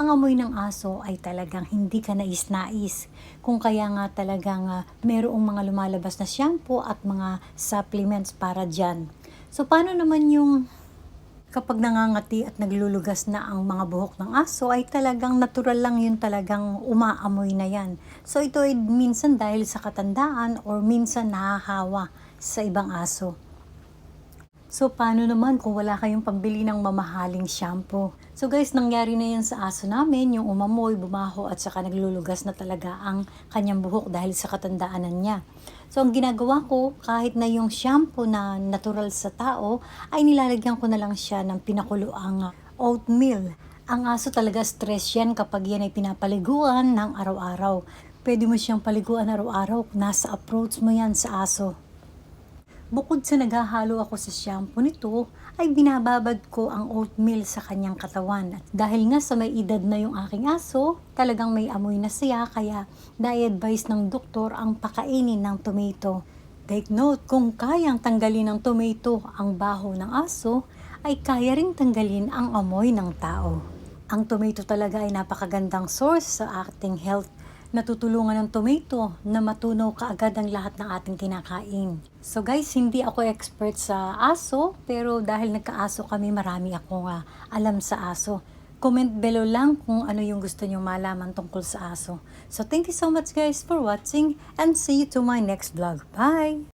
ang amoy ng aso ay talagang hindi ka nais-nais. Kung kaya nga talagang uh, merong mga lumalabas na shampoo at mga supplements para dyan. So, paano naman yung kapag nangangati at naglulugas na ang mga buhok ng aso ay talagang natural lang yun talagang umaamoy na yan. So ito ay minsan dahil sa katandaan or minsan nahahawa sa ibang aso. So, paano naman kung wala kayong pambili ng mamahaling shampoo? So guys, nangyari na yan sa aso namin, yung umamoy, bumaho at saka naglulugas na talaga ang kanyang buhok dahil sa katandaanan niya. So ang ginagawa ko, kahit na yung shampoo na natural sa tao, ay nilalagyan ko na lang siya ng pinakuloang oatmeal. Ang aso talaga stress yan kapag yan ay pinapaliguan ng araw-araw. Pwede mo siyang paliguan araw-araw, nasa approach mo yan sa aso. Bukod sa naghahalo ako sa shampoo nito, ay binababad ko ang oatmeal sa kanyang katawan. At dahil nga sa may edad na yung aking aso, talagang may amoy na siya, kaya na-advise ng doktor ang pakainin ng tomato. Take note, kung kayang tanggalin ng tomato ang baho ng aso, ay kaya ring tanggalin ang amoy ng tao. Ang tomato talaga ay napakagandang source sa ating health natutulungan ng tomato na matunaw kaagad ang lahat ng ating kinakain. So guys, hindi ako expert sa aso, pero dahil nagkaaso kami, marami akong uh, alam sa aso. Comment below lang kung ano yung gusto nyo malaman tungkol sa aso. So thank you so much guys for watching and see you to my next vlog. Bye!